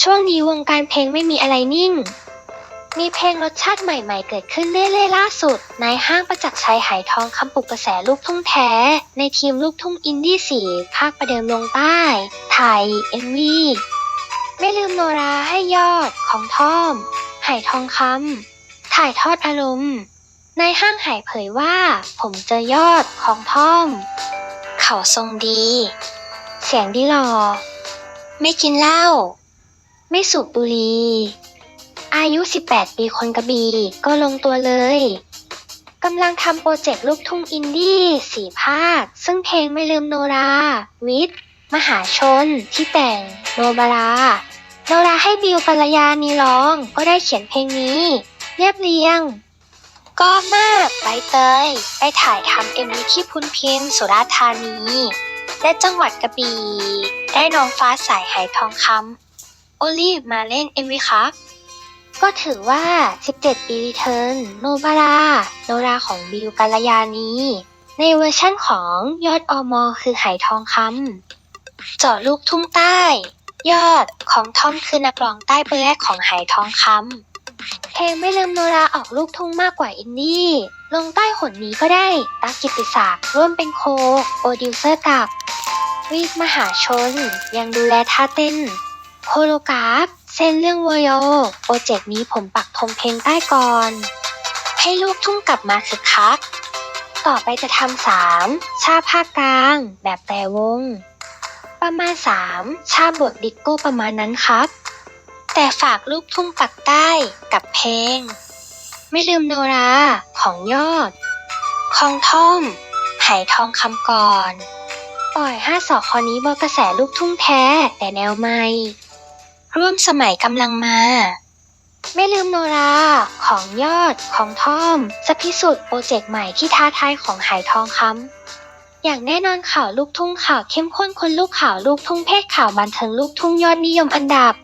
ช่วงนี้วงการเพลงไม่มีอะไรนิ่ง มีเพลงรสชาติใหม่ๆ เกิดขึ้นเรื่อยๆล่าสุด ในห้างประจักษ์ชัยหายทองคำปลุกกระแสลูกทุ่งแท้ ในทีมลูกทุ่งอินดี้สีภาคประเดิมลงใต้ ไทย เอ็มวีไม่ลืมโนราให้ยอดของท่อม หายทองคำถ่ายทอดอารมณ์ในห้างหายเผยว่า ผมเจอยอดของท่อม เขาทรงดี เสียงดีหลอ ไม่กินเหล้า ไม่สูบบุหรี่ อายุ 18 ปีคนกระบี่ก็ลงตัวเลย กำลังทำโปรเจกต์ลูกทุ่งอินดี้สี่ภาค ซึ่งเพลงไม่ลืมโนรา วิทย์ มหาชน ที่แต่ง โนบาราโนราให้บิวกัลยานีร้องก็ได้เขียนเพลงนี้ เรียบเรียง ก็มากใบเตย ไปถ่ายทำเอ็มวีที่พุนพินสุราษฎร์ธานี และจังหวัดกระบี่ได้น้องฟ้าใสหายทองคำ อลีฟมาเล่น MV ครับ ก็ถือว่า 17 ปีรีเทิร์นโนบาราโนราของบิวกัลยานีในเวอร์ชั่นของยอดอมอคือหายทองคำเจาะลูกทุ่งใต้ ยอดของทอมคือนักร้องใต้เบอร์แรกของหายทองคำเพลงไม่ลืมโนราออกลูกทุ่งมากกว่าอินดี้ลงใต้หนนี้ก็ได้ตักกิติศักดิ์ร่วมเป็นโคโปรดิวเซอร์กับวีกมหาชน ยังดูแลท่าเต้น โคโลกราฟ เส้นเรื่องวโย โปรเจกต์นี้ผมปักธงเพลงใต้ก่อน ให้ลูกทุ่งกลับมาคึกคัก ต่อไปจะทำสามชาภาคกลาง แบบแต่วง ประมาณสามชาบทดิสโก้ประมาณนั้นครับ แต่ฝากลูกทุ่งปักใต้กับเพลง ไม่ลืมโนราของยอดของท่อมไหทองคำก่อน ปล่อยห้าสอคอนี้บอกกระแสลูกทุ่งแท้แต่แนวใหม่ ร่วมสมัยกำลังมา ไม่ลืมโนรา ของยอด ของท่อม จะพิสูจน์โปรเจกต์ใหม่ที่ท้าทายของหายทองคำอย่างแน่นอนข่าวลูกทุ่งข่าวเข้มข้นคนลูกข่าวลูกทุ่งเพศข่าวบันเทิงลูกทุ่งยอดนิยมอันดับ